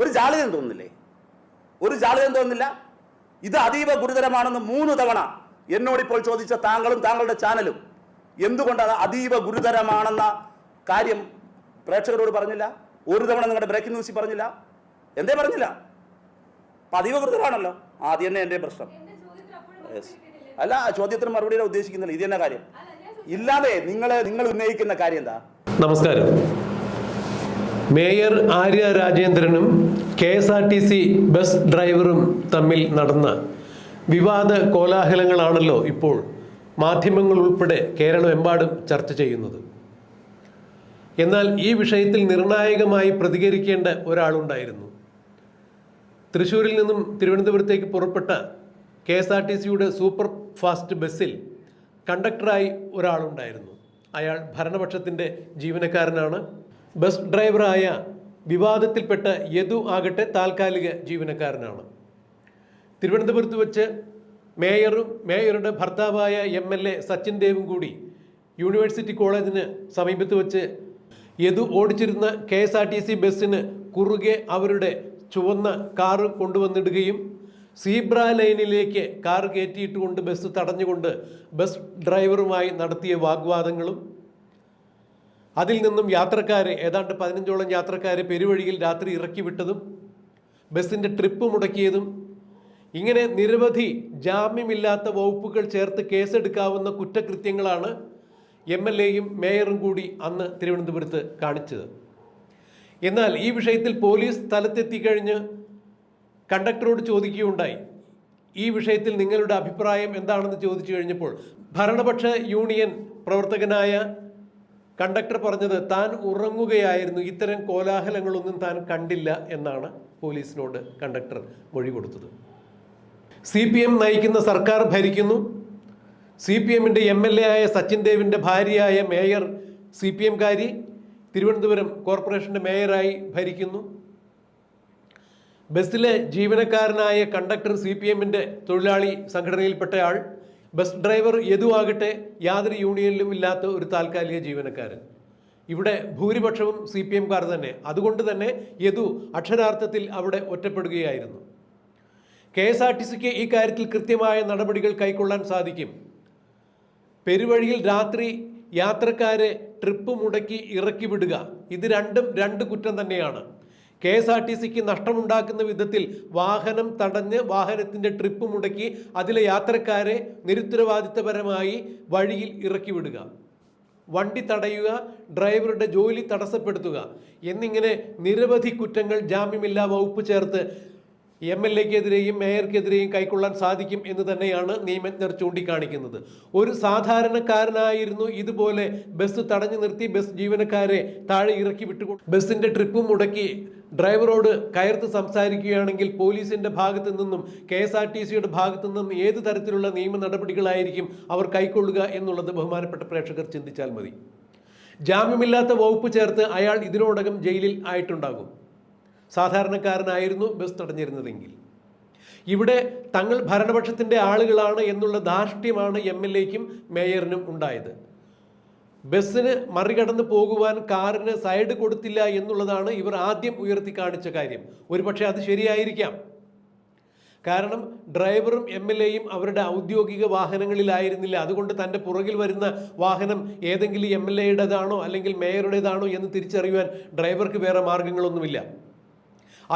ഒരു ജാളിതം തോന്നുന്നില്ലേ? ഒരു ജാളിതം തോന്നുന്നില്ല? ഇത് അതീവ ഗുരുതരമാണെന്ന് മൂന്ന് തവണ എന്നോട് ഇപ്പോൾ ചോദിച്ച താങ്കളും താങ്കളുടെ ചാനലും. എന്തുകൊണ്ട് അത് അതീവ ഗുരുതരമാണെന്ന കാര്യം പ്രേക്ഷകരോട് പറഞ്ഞില്ല? ഒരു തവണ നിങ്ങളുടെ ബ്രേക്കിംഗ് ന്യൂസിൽ പറഞ്ഞില്ല? എന്തേ പറഞ്ഞില്ല? അപ്പം അതീവ ഗുരുതരമാണല്ലോ. ആദ്യം തന്നെ എന്റെ പ്രശ്നം. Yes. അല്ല ആ ചോദ്യത്തിന് മറുപടി ഞാൻ ഉദ്ദേശിക്കുന്നില്ല. ഇത് തന്നെ കാര്യം. ഇല്ലാതെ നിങ്ങളെ നിങ്ങൾ ഉന്നയിക്കുന്ന കാര്യം എന്താ? നമസ്കാരം. Mayor Arya രാജേന്ദ്രനും K S R T C bus ഡ്രൈവറും തമ്മിൽ നടന്ന വിവാദ കോലാഹലങ്ങളാണല്ലോ ഇപ്പോൾ മാധ്യമങ്ങൾ ഉൾപ്പെടെ കേരളമെമ്പാടും ചർച്ച ചെയ്യുന്നത്. എന്നാൽ ഈ വിഷയത്തിൽ നിർണായകമായി പ്രതികരിക്കേണ്ട ഒരാളുണ്ടായിരുന്നു. തൃശ്ശൂരിൽ നിന്നും തിരുവനന്തപുരത്തേക്ക് പുറപ്പെട്ട കെ എസ് ആർ ടി സിയുടെ സൂപ്പർ ഫാസ്റ്റ് ബസ്സിൽ കണ്ടക്ടറായി ഒരാളുണ്ടായിരുന്നു. അയാൾ ഭരണപക്ഷത്തിന്റെ ജീവനക്കാരനാണ്. ബസ് ഡ്രൈവറായ വിവാദത്തിൽപ്പെട്ട യദു ആകട്ടെ താൽക്കാലിക ജീവനക്കാരനാണ്. തിരുവനന്തപുരത്ത് വെച്ച് മേയറും മേയറുടെ ഭർത്താവായ എം എൽ എ സച്ചിൻ ദേവും കൂടി യൂണിവേഴ്സിറ്റി കോളേജിന് സമീപത്ത് വെച്ച് യദു ഓടിച്ചിരുന്ന K S R T C ബസ്സിന് കുറുകെ അവരുടെ ചുവന്ന കാറ് കൊണ്ടുവന്നിടുകയും സീബ്ര ലൈനിലേക്ക് കാർ കയറ്റിയിട്ടുകൊണ്ട് ബസ് തടഞ്ഞുകൊണ്ട് ബസ് ഡ്രൈവറുമായി നടത്തിയ വാഗ്വാദങ്ങളും അതിൽ നിന്നും യാത്രക്കാരെ ഏതാണ്ട് പതിനഞ്ചോളം യാത്രക്കാരെ പെരുവഴിയിൽ രാത്രി ഇറക്കി വിട്ടതും ബസ്സിന്റെ ട്രിപ്പ് മുടക്കിയതും ഇങ്ങനെ നിരവധി ജാമ്യമില്ലാത്ത വകുപ്പുകൾ ചേർത്ത് കേസെടുക്കാവുന്ന കുറ്റകൃത്യങ്ങളാണ് എം എൽ എയും മേയറും കൂടി അന്ന് തിരുവനന്തപുരത്ത് കാണിച്ചത്. എന്നാൽ ഈ വിഷയത്തിൽ പോലീസ് സ്ഥലത്തെത്തിക്കഴിഞ്ഞ് കണ്ടക്ടറോട് ചോദിക്കുകയുണ്ടായി. ഈ വിഷയത്തിൽ നിങ്ങളുടെ അഭിപ്രായം എന്താണെന്ന് ചോദിച്ചു കഴിഞ്ഞപ്പോൾ ഭരണപക്ഷ യൂണിയൻ പ്രവർത്തകനായ കണ്ടക്ടർ പറഞ്ഞത് താൻ ഉറങ്ങുകയായിരുന്നു. ഇത്തരം കോലാഹലങ്ങളൊന്നും താൻ കണ്ടില്ല എന്നാണ് പോലീസിനോട് കണ്ടക്ടർ മൊഴി കൊടുത്തത്. സി പി എം നയിക്കുന്ന സർക്കാർ ഭരിക്കുന്നു. സി പി എമ്മിന്റെ എം എൽ എ ആയ സച്ചിൻ ദേവിന്റെ ഭാര്യയായ മേയർ സി പി എംകാരി തിരുവനന്തപുരം കോർപ്പറേഷന്റെ മേയറായി ഭരിക്കുന്നു. ബസ്സിലെ ജീവനക്കാരനായ കണ്ടക്ടർ സി പി എമ്മിന്റെ തൊഴിലാളി സംഘടനയിൽപ്പെട്ടയാൾ ബസ് ഡ്രൈവർ യദു ആകട്ടെ യാതൊരു യൂണിയനിലും ഇല്ലാത്ത ഒരു താൽക്കാലിക ജീവനക്കാരൻ. ഇവിടെ ഭൂരിപക്ഷവും സി പി എംകാർ തന്നെ. അതുകൊണ്ട് തന്നെ യദു അക്ഷരാർത്ഥത്തിൽ അവിടെ ഒറ്റപ്പെടുകയായിരുന്നു. കെ എസ് ആർ ടി സിക്ക് ഈ കാര്യത്തിൽ കൃത്യമായ നടപടികൾ കൈക്കൊള്ളാൻ സാധിക്കും. പെരുവഴിയിൽ രാത്രി യാത്രക്കാരെ ട്രിപ്പ് മുടക്കി ഇറക്കി വിടുക. ഇത് രണ്ടും രണ്ട് കുറ്റം തന്നെയാണ്. കെ എസ് ആർ ടി സിക്ക് നഷ്ടമുണ്ടാക്കുന്ന വിധത്തിൽ വാഹനം തടഞ്ഞ് വാഹനത്തിന്റെ ട്രിപ്പ് മുടക്കി അതിലെ യാത്രക്കാരെ നിരുത്തരവാദിത്തപരമായി വഴിയിൽ ഇറക്കി വിടുക വണ്ടി തടയുക ഡ്രൈവറുടെ ജോലി തടസ്സപ്പെടുത്തുക എന്നിങ്ങനെ നിരവധി കുറ്റങ്ങൾ ജാമ്യമില്ലാ വകുപ്പ് ചേർത്ത് എം എൽ എക്കെതിരെയും മേയർക്കെതിരെയും കൈക്കൊള്ളാൻ സാധിക്കും എന്ന് തന്നെയാണ് നിയമജ്ഞർ ചൂണ്ടിക്കാണിക്കുന്നത്. ഒരു സാധാരണക്കാരനായിരുന്നു ഇതുപോലെ ബസ് തടഞ്ഞു നിർത്തി ബസ് ജീവനക്കാരെ താഴെ ഇറക്കി വിട്ടു ബസ്സിന്റെ ട്രിപ്പ് മുടക്കി ഡ്രൈവറോട് കയർത്ത് സംസാരിക്കുകയാണെങ്കിൽ പോലീസിന്റെ ഭാഗത്തു നിന്നും കെ എസ് ആർ ടി സിയുടെ ഭാഗത്തു നിന്നും ഏത് തരത്തിലുള്ള നിയമ നടപടികളായിരിക്കും അവർ കൈക്കൊള്ളുക എന്നുള്ളത് ബഹുമാനപ്പെട്ട പ്രേക്ഷകർ ചിന്തിച്ചാൽ മതി. ജാമ്യമില്ലാത്ത വകുപ്പ് ചേർത്ത് അയാൾ ഇതിനോടകം ജയിലിൽ ആയിട്ടുണ്ടാകും. സാധാരണക്കാരനായിരുന്നു ബസ് തടഞ്ഞിരുന്നതെങ്കിൽ. ഇവിടെ തങ്ങൾ ഭരണപക്ഷത്തിന്റെ ആളുകളാണ് എന്നുള്ള ധാർഷ്ട്യമാണ് എം എൽ എക്കും മേയറിനും ഉണ്ടായത്. ബസ്സിന് മറികടന്ന് പോകുവാൻ കാറിന് സൈഡ് കൊടുത്തില്ല എന്നുള്ളതാണ് ഇവർ ആദ്യം ഉയർത്തി കാണിച്ച കാര്യം. ഒരുപക്ഷെ അത് ശരിയായിരിക്കാം. കാരണം ഡ്രൈവറും എം എൽ എയും അവരുടെ ഔദ്യോഗിക വാഹനങ്ങളിലായിരുന്നില്ല. അതുകൊണ്ട് തന്റെ പുറകിൽ വരുന്ന വാഹനം ഏതെങ്കിലും എം എൽ എയുടേതാണോ അല്ലെങ്കിൽ മേയറുടേതാണോ എന്ന് തിരിച്ചറിയുവാൻ ഡ്രൈവർക്ക് വേറെ മാർഗങ്ങളൊന്നുമില്ല.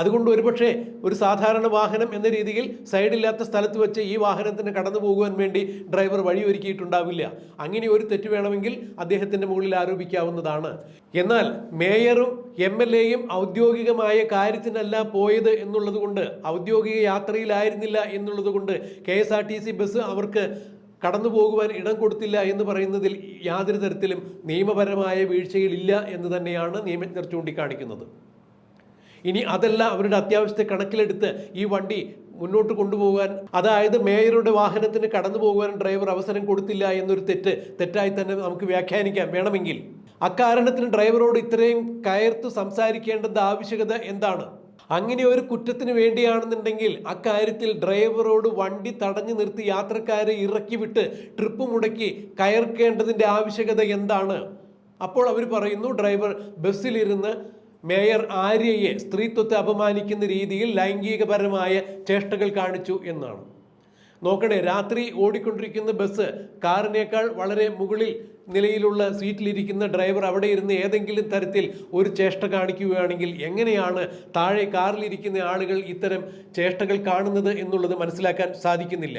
അതുകൊണ്ട് ഒരുപക്ഷെ ഒരു സാധാരണ വാഹനം എന്ന രീതിയിൽ സൈഡില്ലാത്ത സ്ഥലത്ത് വെച്ച് ഈ വാഹനത്തിന് കടന്നു പോകുവാൻ വേണ്ടി ഡ്രൈവർ വഴിയൊരുക്കിയിട്ടുണ്ടാവില്ല. അങ്ങനെ ഒരു തെറ്റ് വേണമെങ്കിൽ അദ്ദേഹത്തിന്റെ മുകളിൽ ആരോപിക്കാവുന്നതാണ്. എന്നാൽ മേയറും എം എൽ എയും ഔദ്യോഗികമായ കാര്യത്തിനല്ല പോയത് എന്നുള്ളത് കൊണ്ട് ഔദ്യോഗിക യാത്രയിലായിരുന്നില്ല എന്നുള്ളത് കൊണ്ട് K S R T C bus അവർക്ക് കടന്നു പോകുവാൻ ഇടം കൊടുത്തില്ല എന്ന് പറയുന്നതിൽ യാതൊരു തരത്തിലും നിയമപരമായ വീഴ്ചയിലില്ല എന്ന് തന്നെയാണ് നിയമജ്ഞർ ചൂണ്ടിക്കാണിക്കുന്നത്. ഇനി അതല്ല അവരുടെ അത്യാവശ്യത്തെ കണക്കിലെടുത്ത് ഈ വണ്ടി മുന്നോട്ട് കൊണ്ടുപോകാൻ അതായത് മേയറുടെ വാഹനത്തിന് കടന്നു പോകുവാൻ ഡ്രൈവർ അവസരം കൊടുത്തില്ല എന്നൊരു തെറ്റ് തെറ്റായി തന്നെ നമുക്ക് വ്യാഖ്യാനിക്കാം. വേണമെങ്കിൽ അക്കാരണത്തിന് ഡ്രൈവറോട് ഇത്രയും കയർത്ത് സംസാരിക്കേണ്ടത് ആവശ്യകത എന്താണ്? അങ്ങനെ ഒരു കുറ്റത്തിന് വേണ്ടിയാണെന്നുണ്ടെങ്കിൽ അക്കാര്യത്തിൽ ഡ്രൈവറോട് വണ്ടി തടഞ്ഞു നിർത്തി യാത്രക്കാരെ ഇറക്കി വിട്ട് ട്രിപ്പ് മുടക്കി കയർക്കേണ്ടതിന്റെ ആവശ്യകത എന്താണ്? അപ്പോൾ അവർ പറയുന്നു ഡ്രൈവർ ബസ്സിലിരുന്ന് മേയർ ആര്യയെ സ്ത്രീത്വത്തെ അപമാനിക്കുന്ന രീതിയിൽ ലൈംഗികപരമായ ചേഷ്ടകൾ കാണിച്ചു എന്നാണ്. നോക്കണേ രാത്രി ഓടിക്കൊണ്ടിരിക്കുന്ന ബസ് കാറിനേക്കാൾ വളരെ മുകളിൽ നിലയിലുള്ള സീറ്റിലിരിക്കുന്ന ഡ്രൈവർ അവിടെ ഇരുന്ന് ഏതെങ്കിലും തരത്തിൽ ഒരു ചേഷ്ട കാണിക്കുകയാണെങ്കിൽ എങ്ങനെയാണ് താഴെ കാറിലിരിക്കുന്ന ആളുകൾ ഇത്തരം ചേഷ്ടകൾ കാണുന്നത് എന്നുള്ളത് മനസ്സിലാക്കാൻ സാധിക്കുന്നില്ല.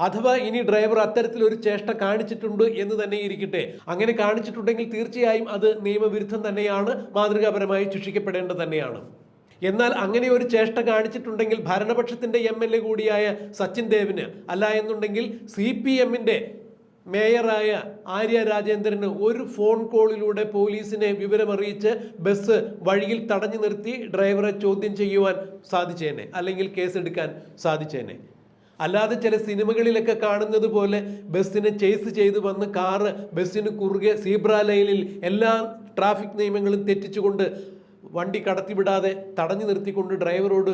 അഥവാ ഇനി ഡ്രൈവർ അത്തരത്തിൽ ഒരു ചേഷ്ട കാണിച്ചിട്ടുണ്ട് എന്ന് തന്നെ ഇരിക്കട്ടെ. അങ്ങനെ കാണിച്ചിട്ടുണ്ടെങ്കിൽ തീർച്ചയായും അത് നിയമവിരുദ്ധം തന്നെയാണ് മാതൃകാപരമായി ശിക്ഷിക്കപ്പെടേണ്ടത് തന്നെയാണ്. എന്നാൽ അങ്ങനെ ഒരു ചേഷ്ട കാണിച്ചിട്ടുണ്ടെങ്കിൽ ഭരണപക്ഷത്തിന്റെ എം എൽ എ കൂടിയായ സച്ചിൻ ദേവിന് അല്ല എന്നുണ്ടെങ്കിൽ സി പി എമ്മിന്റെ മേയറായ ആര്യ രാജേന്ദ്രന് ഒരു ഫോൺ കോളിലൂടെ പോലീസിനെ വിവരമറിയിച്ച് ബസ് വഴിയിൽ തടഞ്ഞു നിർത്തി ഡ്രൈവറെ ചോദ്യം ചെയ്യുവാൻ സാധിച്ചേനെ അല്ലെങ്കിൽ കേസെടുക്കാൻ സാധിച്ചേനെ. അല്ലാതെ ചില സിനിമകളിലൊക്കെ കാണുന്നത് പോലെ ബസ്സിനെ ചേസ് ചെയ്ത് വന്ന് കാറ് ബസ്സിന് കുറുകെ സീബ്ര ലൈനിൽ എല്ലാ ട്രാഫിക് നിയമങ്ങളും തെറ്റിച്ചുകൊണ്ട് വണ്ടി കടത്തിവിടാതെ തടഞ്ഞു നിർത്തിക്കൊണ്ട് ഡ്രൈവറോട്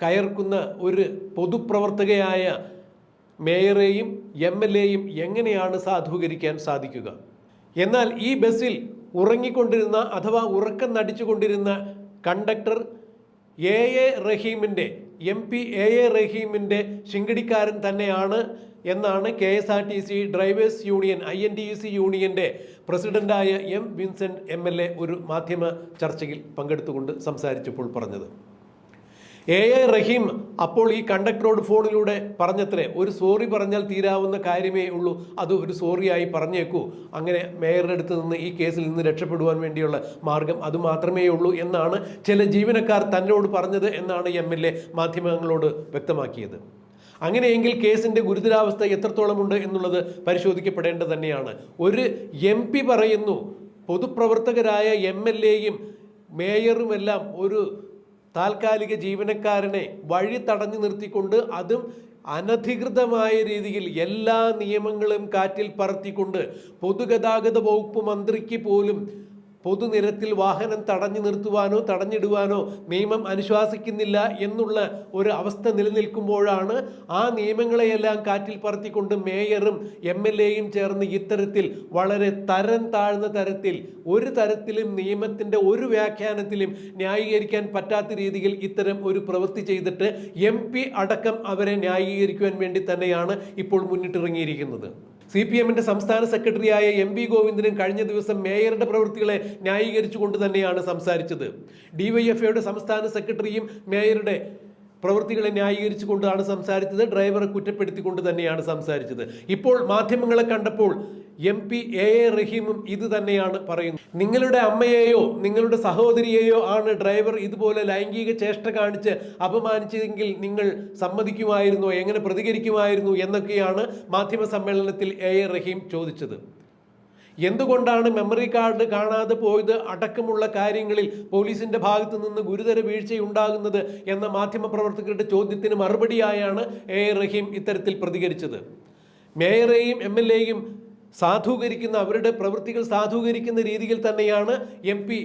കയർക്കുന്ന ഒരു പൊതുപ്രവർത്തകയായ മേയറേയും എം എൽ എയും എങ്ങനെയാണ് സാധൂകരിക്കാൻ സാധിക്കുക? എന്നാൽ ഈ ബസ്സിൽ ഉറങ്ങിക്കൊണ്ടിരുന്ന അഥവാ ഉറക്കം നടിച്ചുകൊണ്ടിരുന്ന കണ്ടക്ടർ എ എ റഹീമിന്റെ എം പി എ എ റഹീമിന്റെ ശിങ്കടിക്കാരൻ തന്നെയാണ് എന്നാണ് K S R T C drivers union I N T C യൂണിയന്റെ പ്രസിഡന്റായ M Vincent M L A ഒരു മാധ്യമ ചർച്ചയിൽ പങ്കെടുത്തുകൊണ്ട് സംസാരിച്ചപ്പോൾ പറഞ്ഞത്. എ എ റഹീം അപ്പോൾ ഈ കണ്ടക്ടറോട് ഫോണിലൂടെ പറഞ്ഞത്രേ ഒരു സോറി പറഞ്ഞാൽ തീരാവുന്ന കാര്യമേ ഉള്ളൂ അത് ഒരു സോറിയായി പറഞ്ഞേക്കൂ. അങ്ങനെ മേയറുടെ അടുത്ത് നിന്ന് ഈ കേസിൽ നിന്ന് രക്ഷപ്പെടുവാൻ വേണ്ടിയുള്ള മാർഗം അത് മാത്രമേ ഉള്ളൂ എന്നാണ് ചില ജീവനക്കാർ തന്നോട് പറഞ്ഞത് എന്നാണ് എം എൽ എ മാധ്യമങ്ങളോട് വ്യക്തമാക്കിയത്. അങ്ങനെയെങ്കിൽ കേസിന്റെ ഗുരുതരാവസ്ഥ എത്രത്തോളമുണ്ട് എന്നുള്ളത് പരിശോധിക്കപ്പെടേണ്ടത് തന്നെയാണ്. ഒരു എം പി പറയുന്നു പൊതുപ്രവർത്തകരായ എം എൽ എയും മേയറുമെല്ലാം ഒരു താൽക്കാലിക ജീവനക്കാരനെ വഴി തടഞ്ഞു നിർത്തിക്കൊണ്ട് അതും അനധികൃതമായ രീതിയിൽ എല്ലാ നിയമങ്ങളും കാറ്റിൽ പറത്തിക്കൊണ്ട് പൊതുഗതാഗത വകുപ്പ് മന്ത്രിക്ക് പോലും പൊതുനിരത്തിൽ വാഹനം തടഞ്ഞു നിർത്തുവാനോ തടഞ്ഞിടുവാനോ നിയമം അനുശാസിക്കുന്നില്ല എന്നുള്ള ഒരു അവസ്ഥ നിലനിൽക്കുമ്പോഴാണ് ആ നിയമങ്ങളെയെല്ലാം കാറ്റിൽ പറത്തിക്കൊണ്ട് മേയറും എം എൽ എയും ചേർന്ന് ഇത്തരത്തിൽ വളരെ തരം താഴ്ന്ന തരത്തിൽ ഒരു തരത്തിലും നിയമത്തിന്റെ ഒരു വ്യാഖ്യാനത്തിലും ന്യായീകരിക്കാൻ പറ്റാത്ത രീതിയിൽ ഇത്തരം ഒരു പ്രവൃത്തി ചെയ്തിട്ട് എം അടക്കം അവരെ ന്യായീകരിക്കുവാൻ വേണ്ടി തന്നെയാണ് ഇപ്പോൾ മുന്നിട്ടിറങ്ങിയിരിക്കുന്നത്. സി പി എമ്മിന്റെ സംസ്ഥാന സെക്രട്ടറിയായ എം വി ഗോവിന്ദനും കഴിഞ്ഞ ദിവസം മേയറുടെ പ്രവൃത്തികളെ ന്യായീകരിച്ചുകൊണ്ട് തന്നെയാണ് സംസാരിച്ചത്. ഡിവൈഎഫ്ഐയുടെ സംസ്ഥാന സെക്രട്ടറിയും മേയറുടെ പ്രവൃത്തികളെ ന്യായീകരിച്ചു കൊണ്ടാണ് സംസാരിച്ചത് ഡ്രൈവറെ കുറ്റപ്പെടുത്തിക്കൊണ്ട് തന്നെയാണ് സംസാരിച്ചത്. ഇപ്പോൾ മാധ്യമങ്ങളെ കണ്ടപ്പോൾ എം പി എ എ റഹീമും ഇത് തന്നെയാണ് പറയുന്നത്. നിങ്ങളുടെ അമ്മയെയോ നിങ്ങളുടെ സഹോദരിയെയോ ആണ് ഡ്രൈവർ ഇതുപോലെ ലൈംഗിക ചേഷ്ട കാണിച്ച് അപമാനിച്ചതെങ്കിൽ നിങ്ങൾ സമ്മതിക്കുമായിരുന്നോ? എങ്ങനെ പ്രതികരിക്കുമായിരുന്നു? എന്നൊക്കെയാണ് മാധ്യമ സമ്മേളനത്തിൽ എ എ റഹീം ചോദിച്ചത്. എന്തുകൊണ്ടാണ് മെമ്മറി കാർഡ് കാണാതെ പോയത്? അടക്കമുള്ള കാര്യങ്ങളിൽ പോലീസിന്റെ ഭാഗത്തു നിന്ന് ഗുരുതര വീഴ്ചയുണ്ടാകുന്നത് എന്ന മാധ്യമപ്രവർത്തകരുടെ ചോദ്യത്തിന് മറുപടിയായാണ് എ. റഹീം ഇത്തരത്തിൽ പ്രതികരിച്ചത്. മേയറേയും എം എൽ എയും സാധൂകരിക്കുന്ന അവരുടെ പ്രവൃത്തികൾ സാധൂകരിക്കുന്ന രീതിയിൽ തന്നെയാണ് എം പി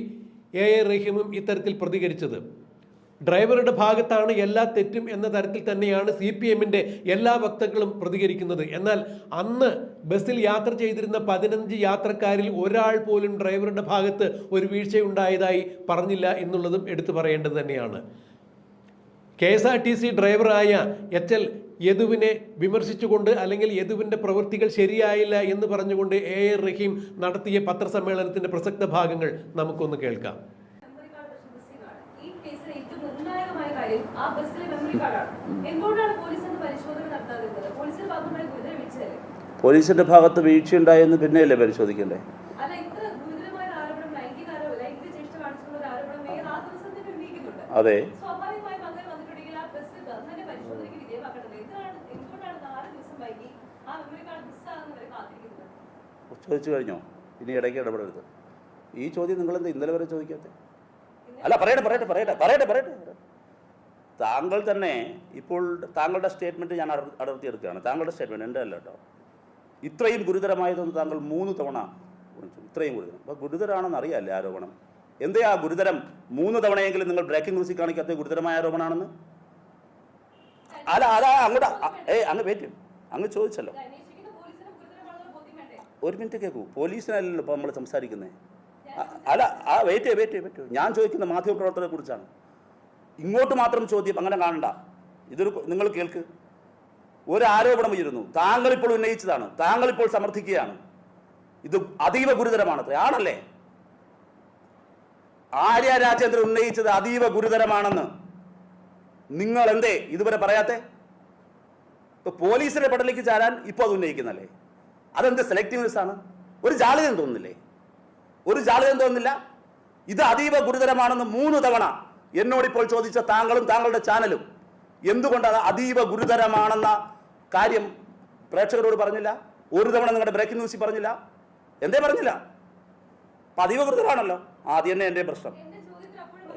എ എ. റഹീമും ഇത്തരത്തിൽ പ്രതികരിച്ചത്. ഡ്രൈവറുടെ ഭാഗത്താണ് എല്ലാ തെറ്റും എന്ന തരത്തിൽ തന്നെയാണ് സി പി എമ്മിന്റെ എല്ലാ വക്താക്കളും പ്രതികരിക്കുന്നത്. എന്നാൽ അന്ന് ബസ്സിൽ യാത്ര ചെയ്തിരുന്ന പതിനഞ്ച് യാത്രക്കാരിൽ ഒരാൾ പോലും ഡ്രൈവറുടെ ഭാഗത്ത് ഒരു വീഴ്ചയുണ്ടായതായി പറഞ്ഞില്ല എന്നുള്ളതും എടുത്തു പറയേണ്ടത് തന്നെയാണ്. K S R T C ഡ്രൈവറായ എച്ച് എൽ യദുവിനെ വിമർശിച്ചുകൊണ്ട് അല്ലെങ്കിൽ യദുവിന്റെ പ്രവൃത്തികൾ ശരിയായില്ല എന്ന് പറഞ്ഞുകൊണ്ട് എ എ റഹീം നടത്തിയ പത്രസമ്മേളനത്തിന്റെ പ്രസക്ത ഭാഗങ്ങൾ നമുക്കൊന്ന് കേൾക്കാം മെമ്മറി കാർഡ് പക്ഷേ മിസ്സിംഗ് ആണ്. ഈ കേസിലെ ഏറ്റവും നിർണായകമായ കാര്യം ആ ബസ്സിലെ മെമ്മറി കാർഡാണ് എന്തുകൊണ്ടാണ് പോലീസ് അത് പരിശോധന നടത്താതിരുന്നത്? പോലീസിന്റെ ഭാഗത്ത് ഗുരുതര വീഴ്ചയല്ലേ? പോലീസിന്റെ ഭാഗത്ത് വീഴ്ചയുണ്ടായെന്ന് പിന്നെയല്ലേ പരിശോധിക്കണ്ടേ? അതെ. ചോദിച്ചു കഴിഞ്ഞോ? ഇനി ഇടയ്ക്ക് ഇടപെടരുത്. ഈ ചോദ്യം നിങ്ങളെന്താ ഇന്നലെ വരെ ചോദിക്കാത്തേ? അല്ല പറയട്ടെ പറയട്ടെ പറയട്ടെ പറയട്ടെ പറയട്ടെ. താങ്കൾ തന്നെ ഇപ്പോൾ താങ്കളുടെ സ്റ്റേറ്റ്മെന്റ് ഞാൻ അടർ- അടർത്തിയെടുക്കുകയാണ്. താങ്കളുടെ സ്റ്റേറ്റ്മെന്റ് എന്റെ അല്ല കേട്ടോ. ഇത്രയും ഗുരുതരമായതൊന്ന് താങ്കൾ മൂന്ന് തവണ ഇത്രയും ഗുരുതരം. അപ്പോൾ ഗുരുതരമാണെന്ന് അറിയാമല്ലേ ആരോപണം? എന്തേ ആ ഗുരുതരം? മൂന്ന് തവണയെങ്കിലും നിങ്ങൾ ബ്രേക്കിംഗ് ന്യൂസിൽ കാണിക്കാത്ത ഗുരുതരമായ ആരോപണമാണെന്ന് അല്ല അതാ അങ്ങോട്ട് ഏ അങ്ങ് വെയിറ്റ് അങ്ങ് ചോദിച്ചല്ലോ. ഒരു മിനിറ്റ് കേൾക്കൂ പോലീസിനല്ലല്ലോ ഇപ്പോൾ നമ്മൾ സംസാരിക്കുന്നത് അല്ല ആ വെയിറ്റ് വെയിറ്റ് വെയിറ്റ് ഞാൻ ചോദിക്കുന്ന മാധ്യമപ്രവർത്തകരെ കുറിച്ചാണ്. ഇങ്ങോട്ട് മാത്രം ചോദ്യം അങ്ങനെ കാണണ്ട. ഇതൊരു നിങ്ങൾ കേൾക്ക്. ഒരു ആരോപണം ഉയരുന്നു. താങ്കൾ ഇപ്പോൾ ഉന്നയിച്ചതാണ്. താങ്കൾ ഇപ്പോൾ സമർത്ഥിക്കുകയാണ്. ഇത് അതീവ ഗുരുതരമാണ് ആണല്ലേ? ആര്യ രാജേന്ദ്രൻ ഉന്നയിച്ചത് അതീവ ഗുരുതരമാണെന്ന്. നിങ്ങൾ എന്തേ ഇതുവരെ പറയാത്തെ? ഇപ്പൊ പോലീസിന്റെ പടലേക്ക് ചാരാൻ ഇപ്പോൾ അത് ഉന്നയിക്കുന്നല്ലേ? അതെന്ത് സെലക്റ്റീവ്നെസ് ആണ് ഒരു ജാളിതം തോന്നുന്നില്ലേ? ഒരു ജാളിതം തോന്നുന്നില്ല? ഇത് അതീവ ഗുരുതരമാണെന്ന് മൂന്ന് തവണ എന്നോട് ഇപ്പോൾ ചോദിച്ച താങ്കളും താങ്കളുടെ ചാനലും എന്തുകൊണ്ട് അത് അതീവ ഗുരുതരമാണെന്ന കാര്യം പ്രേക്ഷകരോട് പറഞ്ഞില്ല? ഒരു തവണ നിങ്ങളുടെ ബ്രേക്കിംഗ് ന്യൂസിൽ പറഞ്ഞില്ല? എന്തേ പറഞ്ഞില്ല? അപ്പം അതീവ ഗുരുതരമാണല്ലോ. ആദ്യം തന്നെ എന്റെ പ്രശ്നം.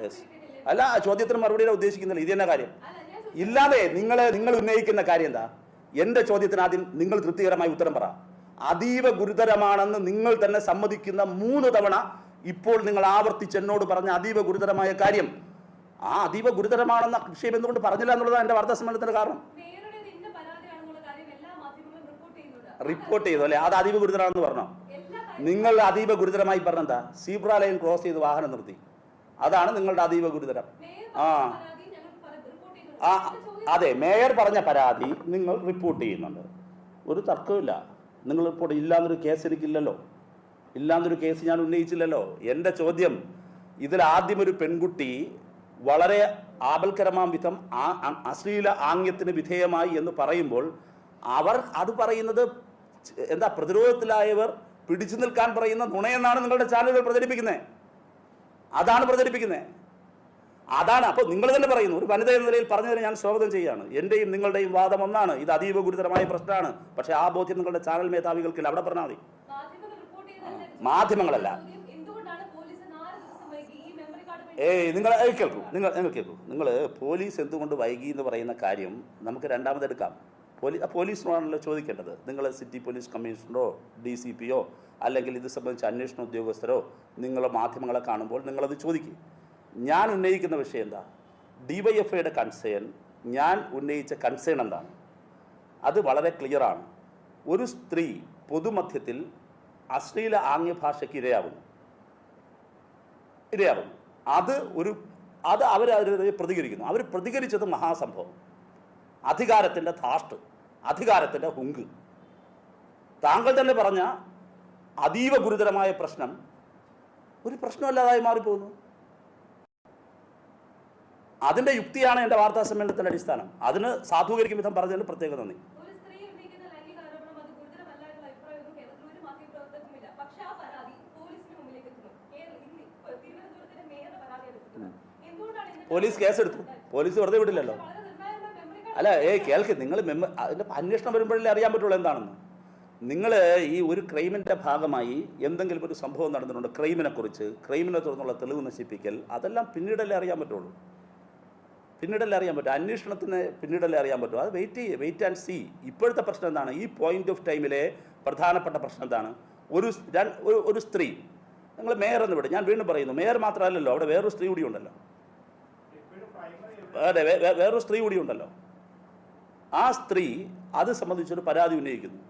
യെസ്. അല്ല ചോദ്യത്തിന് മറുപടി ഉദ്ദേശിക്കുന്നില്ല. ഇത് തന്നെ കാര്യം. ഇല്ലാതെ നിങ്ങൾ നിങ്ങൾ ഉന്നയിക്കുന്ന കാര്യം എന്താ? എന്റെ ചോദ്യത്തിന് ആദ്യം നിങ്ങൾ തൃപ്തികരമായി ഉത്തരം പറ. അതീവ ഗുരുതരമാണെന്ന് നിങ്ങൾ തന്നെ സമ്മതിക്കുന്ന മൂന്ന് തവണ ഇപ്പോൾ നിങ്ങൾ ആവർത്തിച്ച് എന്നോട് പറഞ്ഞ അതീവ ഗുരുതരമായ കാര്യം ആ അതീവ ഗുരുതരമാണെന്ന വിഷയം എന്തുകൊണ്ട് പറഞ്ഞില്ല എന്നുള്ളതാണ് എന്റെ വാർത്താ സമ്മേളനത്തിന്റെ കാരണം. റിപ്പോർട്ട് ചെയ്തു അല്ലേ? അത് അതീവ ഗുരുതരമാണെന്ന് പറഞ്ഞോ? നിങ്ങൾ അതീവ ഗുരുതരമായി പറഞ്ഞെന്താ? സീബ്ര ലൈൻ ക്രോസ് ചെയ്ത് വാഹനം നിർത്തി. അതാണ് നിങ്ങളുടെ അതീവ ഗുരുതരം. ആ. ആ അതെ മേയർ പറഞ്ഞ പരാതി നിങ്ങൾ റിപ്പോർട്ട് ചെയ്യുന്നുണ്ട്. ഒരു തർക്കമില്ല നിങ്ങൾ റിപ്പോർട്ട് ഇല്ലാന്നൊരു കേസ് എനിക്കില്ലല്ലോ. ഇല്ലാന്നൊരു കേസ് ഞാൻ ഉന്നയിച്ചില്ലല്ലോ. എന്റെ ചോദ്യം ഇതിൽ ആദ്യം ഒരു പെൺകുട്ടി വളരെ ആപൽക്കരമാം വിധം ആ അശ്ലീല ആംഗ്യത്തിന് വിധേയമായി എന്ന് പറയുമ്പോൾ അവർ അത് പറയുന്നത് എന്താ പ്രതിരോധത്തിലായവർ പിടിച്ചു നിൽക്കാൻ പറയുന്ന നുണയെന്നാണ് നിങ്ങളുടെ ചാനലുകൾ പ്രചരിപ്പിക്കുന്നത് അതാണ് പ്രചരിപ്പിക്കുന്നത് അതാണ് അപ്പോൾ നിങ്ങൾ തന്നെ പറയുന്നു. ഒരു വനിത എന്ന നിലയിൽ പറഞ്ഞതിന് ഞാൻ സ്വാഗതം ചെയ്യുകയാണ് എന്റെയും നിങ്ങളുടെയും വാദം ഒന്നാണ്. ഇത് അതീവ ഗുരുതരമായ പ്രശ്നമാണ്. പക്ഷേ ആ ബോധ്യം നിങ്ങളുടെ ചാനൽ മേധാവികൾക്കില്ല. അവിടെ പറഞ്ഞാൽ മതി? മാധ്യമങ്ങളല്ല. ചോദ്യം, എന്തുകൊണ്ടാണ് പോലീസ് നാല് ദിവസം വൈകി ഈ മെമ്മറി കാർഡ് വേണ്ടി ഏയ് നിങ്ങൾ കേൾക്കൂ. നിങ്ങൾ നിങ്ങൾ കേൾക്കൂ. നിങ്ങൾ പോലീസ് എന്തുകൊണ്ട് വൈകി എന്ന് പറയുന്ന കാര്യം നമുക്ക് രണ്ടാമതെടുക്കാം പോലീസ് പോലീസിനോടാണല്ലോ ചോദിക്കേണ്ടത്. നിങ്ങൾ സിറ്റി പോലീസ് കമ്മീഷണറോ ഡി സി പിയോ അല്ലെങ്കിൽ ഇത് സംബന്ധിച്ച് അന്വേഷണ ഉദ്യോഗസ്ഥരോ നിങ്ങൾ മാധ്യമങ്ങളെ കാണുമ്പോൾ നിങ്ങളത് ചോദിക്കും. ഞാൻ ഉന്നയിക്കുന്ന വിഷയം എന്താ? ഡിവൈഎഫ്ഐയുടെ കൺസേൺ ഞാൻ ഉന്നയിച്ച കൺസേൺ എന്താണ്? അത് വളരെ ക്ലിയറാണ് ഒരു സ്ത്രീ പൊതുമധ്യത്തിൽ അശ്ലീല ആംഗ്യഭാഷയ്ക്ക് ഇരയാവുന്നു. ഇരയാവുന്നു. അത് ഒരു അത് അതിനെതിരെ പ്രതികരിക്കുന്നു. അവർ പ്രതികരിച്ചത് മഹാസംഭവം. അധികാരത്തിന്റെ ധാഷ്ട് അധികാരത്തിന്റെ ഹുങ്ക്. താങ്കൾ തന്നെ പറഞ്ഞ അതീവ ഗുരുതരമായ പ്രശ്നം ഒരു പ്രശ്നമല്ലാതായി മാറിപ്പോകുന്നു. അതിന്റെ യുക്തിയാണ് എന്റെ വാർത്താ സമ്മേളനത്തിന്റെ അടിസ്ഥാനം. അതിന് സാധൂകരിക്കും വിധം പറഞ്ഞതിന് പ്രത്യേക നന്ദി ഒരു സ്ത്രീ ഉന്നയിക്കുന്ന ലൈംഗിക ആരോപണം അത് ഗുരുതരമല്ല എന്നുള്ള അഭിപ്രായമൊന്നും കേരളത്തിൽ ഒരു മാധ്യമപ്രവർത്തകർക്കുമില്ല പക്ഷേ ആ പരാതി പോലീസിന് മുമ്പിലേക്ക് എത്തുന്നു കേരള- ഇന്ന് ഇപ്പോ തിരുവനന്തപുരത്തിന്റെ മേയറുടെ പരാതിയാണ് എത്തുന്നത് എന്തുകൊണ്ടാണ് എന്നിട്ട് പോലീസ് കേസെടുത്തു പോലീസ് വെറുതെ വിടില്ലല്ലോ. അല്ല ഏ കേൾക്ക്. നിങ്ങൾ മെമ്മ അതിന്റെ അന്വേഷണം വരുമ്പോഴല്ലേ അറിയാൻ പറ്റുള്ളൂ എന്താണെന്ന്. നിങ്ങൾ ഈ ഒരു ക്രൈമിന്റെ ഭാഗമായി എന്തെങ്കിലും ഒരു സംഭവം നടന്നിട്ടുണ്ട് ക്രൈമിനെക്കുറിച്ച് ക്രൈമിനെ തുടർന്നുള്ള തെളിവ് നശിപ്പിക്കൽ അതെല്ലാം പിന്നീടല്ലേ അറിയാൻ പറ്റുള്ളൂ. പിന്നീടല്ലേ അറിയാൻ പറ്റും. അന്വേഷണത്തിന് പിന്നീടല്ലേ അറിയാൻ പറ്റും. അത് വെയിറ്റ് ചെയ്യുക വെയിറ്റ് ആൻഡ് സി ഇപ്പോഴത്തെ പ്രശ്നം എന്താണ്? ഈ പോയിന്റ് ഓഫ് ടൈമിലെ പ്രധാനപ്പെട്ട പ്രശ്നം എന്താണ്? ഒരു ഒരു സ്ത്രീ. നിങ്ങൾ മേയർ എന്ന് വിടും. ഞാൻ വീണ്ടും പറയുന്നു. മേയർ മാത്രമല്ലല്ലോ. അവിടെ വേറൊരു സ്ത്രീ കൂടി ഉണ്ടല്ലോ. അതെ വേറൊരു സ്ത്രീ കൂടി ഉണ്ടല്ലോ. ആ സ്ത്രീ അത് സംബന്ധിച്ചൊരു പരാതി ഉന്നയിക്കുന്നു.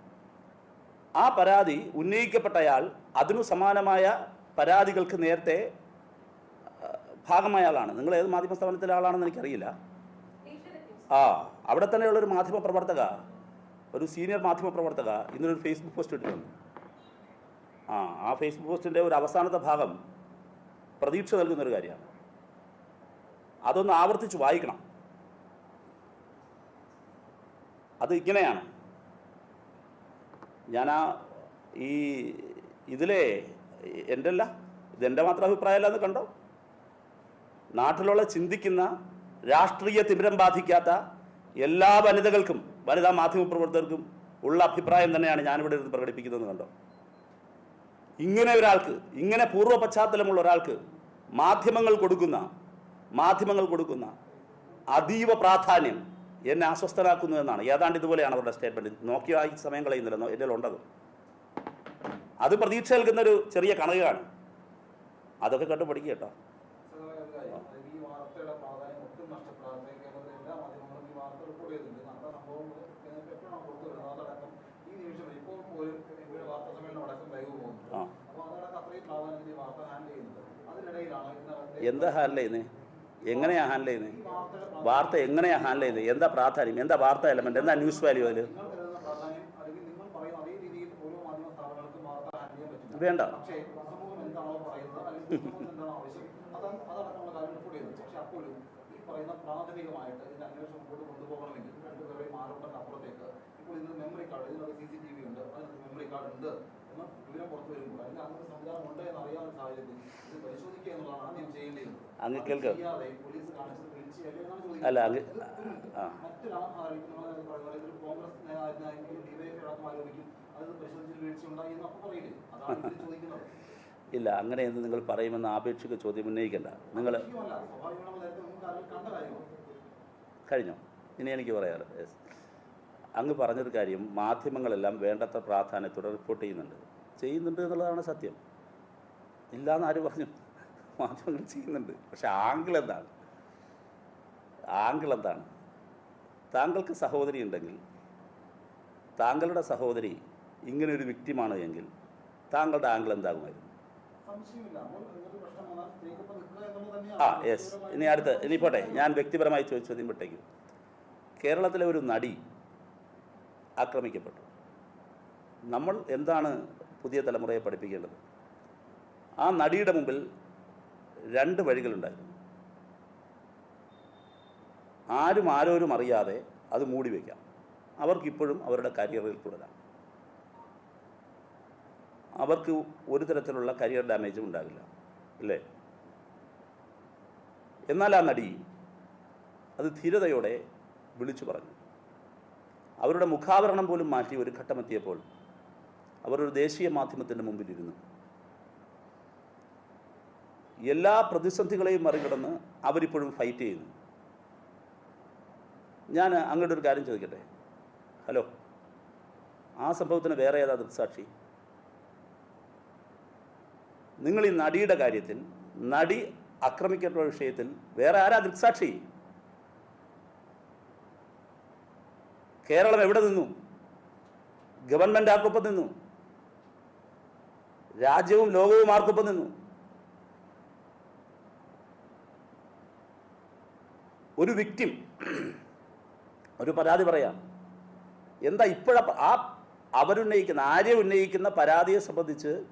ആ പരാതി ഉന്നയിക്കപ്പെട്ടയാൾ അതിനു സമാനമായ പരാതികൾക്ക് നേരത്തെ ഭാഗമായ ആളാണ്. നിങ്ങൾ ഏത് മാധ്യമ സ്ഥാപനത്തിലെ ആളാണെന്ന് എനിക്കറിയില്ല. ആ അവിടെ തന്നെയുള്ളൊരു മാധ്യമ പ്രവർത്തക ഒരു സീനിയർ മാധ്യമ പ്രവർത്തക ഇന്നൊരു ഫേസ്ബുക്ക് പോസ്റ്റ് ഇട്ടിട്ടുണ്ട്. ആ ആ ഫേസ്ബുക്ക് പോസ്റ്റിന്റെ ഒരു അവസാനത്തെ ഭാഗം പ്രതീക്ഷ നൽകുന്നൊരു കാര്യമാണ്. അതൊന്ന് ആവർത്തിച്ച് വായിക്കണം. അത് ഇങ്ങനെയാണ്. ഞാൻ ആ ഈ ഇതിലെ എന്റെ അല്ല ഇതെന്റെ മാത്രം അഭിപ്രായമല്ല എന്ന് കണ്ടോ? നാട്ടിലുള്ള ചിന്തിക്കുന്ന രാഷ്ട്രീയ തിമിരം ബാധിക്കാത്ത എല്ലാ വനിതകൾക്കും വനിതാ മാധ്യമ പ്രവർത്തകർക്കും ഉള്ള അഭിപ്രായം തന്നെയാണ് ഞാനിവിടെ ഇരുന്ന് പ്രകടിപ്പിക്കുന്നതെന്ന് കണ്ടോ? ഇങ്ങനെ ഒരാൾക്ക് ഇങ്ങനെ പൂർവ പശ്ചാത്തലമുള്ള ഒരാൾക്ക് മാധ്യമങ്ങൾ കൊടുക്കുന്ന മാധ്യമങ്ങൾ കൊടുക്കുന്ന അതീവ പ്രാധാന്യം എന്നെ അസ്വസ്ഥനാക്കുന്നു എന്നാണ്. ഏതാണ്ട് ഇതുപോലെയാണ് അവരുടെ സ്റ്റേറ്റ്മെന്റ് നോക്കിയ ഈ സമയം കളയുന്നില്ല എന്റെ ഉണ്ടത്. അത് പ്രതീക്ഷ നൽകുന്ന ഒരു ചെറിയ കണകാണ് അതൊക്കെ കണ്ടു പഠിക്കുക കേട്ടോ. എന്താ ഹാൻഡിൽ ചെയ്യുന്നത് എങ്ങനെയാ ഹാൻഡിൽ ചെയ്യുന്നത് വാർത്ത എങ്ങനെയാണ് ഹാൻഡിൽ ചെയ്യുന്നത് എന്താ പ്രാധാന്യം? എന്താ വാർത്ത എലമെന്റ് എന്താ ന്യൂസ് വാല്യൂ അതിൽ നിങ്ങൾ തരുന്ന പ്രാധാന്യം അല്ലെങ്കിൽ നിങ്ങൾ പറയുന്ന അതേ രീതിയിൽ ഓരോ മാധ്യമ സ്ഥാപനങ്ങൾക്കും വാർത്ത ഹാൻഡിൽ ചെയ്യാൻ പറ്റില്ല വേണ്ട. പറയുന്ന പ്രാഥമികമായിട്ട് ഇതിന്റെ അന്വേഷണം മുമ്പോട്ട് കൊണ്ടുപോകണമെങ്കിൽ രണ്ടുപേരുടെയും ആരോപണത്തിന് അപ്പുറത്തേക്ക് ഇപ്പോൾ ഇതിന് മെമ്മറി കാർഡ് ഇതിനൊരു സി സി ടി വി ഉണ്ട് മെമ്മറി കാർഡ് ഉണ്ട്. എന്ന് വിവരം പുറത്തു വരുമ്പോൾ അതിന് അങ്ങനെ സംവിധാനം ഉണ്ട് എന്ന് അറിയാവുന്ന സാഹചര്യത്തിൽ ഇത് പരിശോധിക്കുക എന്നുള്ളതാണ് ആദ്യം ചെയ്യേണ്ടത്. അങ്ങ് കേൾക്കാം. പോലീസ് കാണിച്ചത്. അല്ല, അങ്ങ് കോൺഗ്രസ് നേതാവിനായെങ്കിൽ ഡിവൈഎഫ്ഐ അടക്കം ആരോപിക്കും അത് പരിശോധിച്ചിട്ട് വീഴ്ച ഉണ്ടായി എന്ന് പറയില്ലേ? അതാണ് ചോദിക്കുന്നത്. ഇല്ല അങ്ങനെയെന്ന് നിങ്ങൾ പറയുമെന്ന് ആപേക്ഷിക ചോദ്യം ഉന്നയിക്കണ്ട. നിങ്ങൾ കഴിഞ്ഞോ? ഇനി എനിക്ക് പറയാറ്. യെസ് അങ്ങ് പറഞ്ഞൊരു കാര്യം മാധ്യമങ്ങളെല്ലാം വേണ്ടത്ര പ്രാധാന്യത്തോടെ റിപ്പോർട്ട് ചെയ്യുന്നുണ്ട്. ചെയ്യുന്നുണ്ട് എന്നുള്ളതാണ് സത്യം. ഇല്ലാന്ന് ആര് പറഞ്ഞു? മാധ്യമങ്ങൾ ചെയ്യുന്നുണ്ട്. പക്ഷെ ആംഗിൾ എന്താണ്? ആംഗിൾ എന്താണ്? താങ്കൾക്ക് സഹോദരി ഉണ്ടെങ്കിൽ താങ്കളുടെ സഹോദരി ഇങ്ങനെ ഒരു വ്യക്തിമാണ് എങ്കിൽ താങ്കളുടെ ആംഗിൾ എന്താകുമായിരുന്നു? ആ യെസ് ഇനി അടുത്ത് ഇനി പോട്ടെ. ഞാൻ വ്യക്തിപരമായി ചോദിച്ചു ചോദ്യം വിട്ടേക്കും കേരളത്തിലെ ഒരു നടി ആക്രമിക്കപ്പെട്ടു. നമ്മൾ എന്താണ് പുതിയ തലമുറയെ പഠിപ്പിക്കേണ്ടത്? ആ നടിയുടെ മുമ്പിൽ രണ്ട് വഴികളുണ്ടായിരുന്നു. ആരും ആരോരും അറിയാതെ അത് മൂടി വയ്ക്കാം അവർക്കിപ്പോഴും അവരുടെ കരിയറിൽ തുടരാം. അവർക്ക് ഒരു തരത്തിലുള്ള കരിയർ ഡാമേജും ഉണ്ടാകില്ല അല്ലേ? എന്നാൽ ആ നടി അത് ധീരതയോടെ വിളിച്ചു പറഞ്ഞു. അവരുടെ മുഖാവരണം പോലും മാറ്റി ഒരു ഘട്ടമെത്തിയപ്പോൾ അവർ ഒരു ദേശീയ മാധ്യമത്തിന്റെ മുമ്പിലിരുന്നു. എല്ലാ പ്രതിസന്ധികളെയും മറികടന്ന് അവരിപ്പോഴും ഫൈറ്റ് ചെയ്യുന്നു. ഞാൻ അങ്ങോട്ട് ഒരു കാര്യം ചോദിക്കട്ടെ? ഹലോ ആ സംഭവത്തിന് വേറെ ഏതാ ദൃക്സാക്ഷി? നിങ്ങൾ ഈ നടിയുടെ കാര്യത്തിൽ നടി ആക്രമിക്കപ്പെട്ട വിഷയത്തിൽ വേറെ ആരാ ദൃക്സാക്ഷി? കേരളം എവിടെ നിന്നു? ഗവൺമെന്റ് ആർക്കൊപ്പം നിന്നു? രാജ്യവും ലോകവും ആർക്കൊപ്പം നിന്നു? ഒരു വിക്റ്റിം ഒരു പരാതി പറയാം. എന്താ ഇപ്പോഴ ആ അവരുന്നയിക്കുന്ന ആര്യ ഉന്നയിക്കുന്ന പരാതിയെ സംബന്ധിച്ച്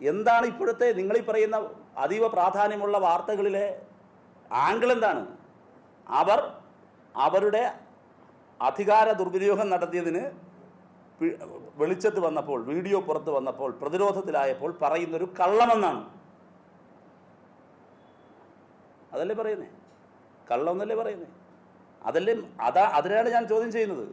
എന്താണ് ഇപ്പോഴത്തെ നിങ്ങളീ പറയുന്ന അതീവ പ്രാധാന്യമുള്ള വാർത്തകളിലെ ആംഗിൾ എന്താണ്? അവർ അവരുടെ അധികാര ദുർവിനിയോഗം നടത്തിയതിന് വെളിച്ചത്ത് വന്നപ്പോൾ വീഡിയോ പുറത്ത് വന്നപ്പോൾ പ്രതിരോധത്തിലായപ്പോൾ പറയുന്നൊരു കള്ളമെന്നാണ്. അതല്ലേ പറയുന്നേ? കള്ളമെന്നല്ലേ പറയുന്നേ? അതല്ലേ അതാ അതിനാണ് ഞാൻ ചോദ്യം ചെയ്യുന്നത്.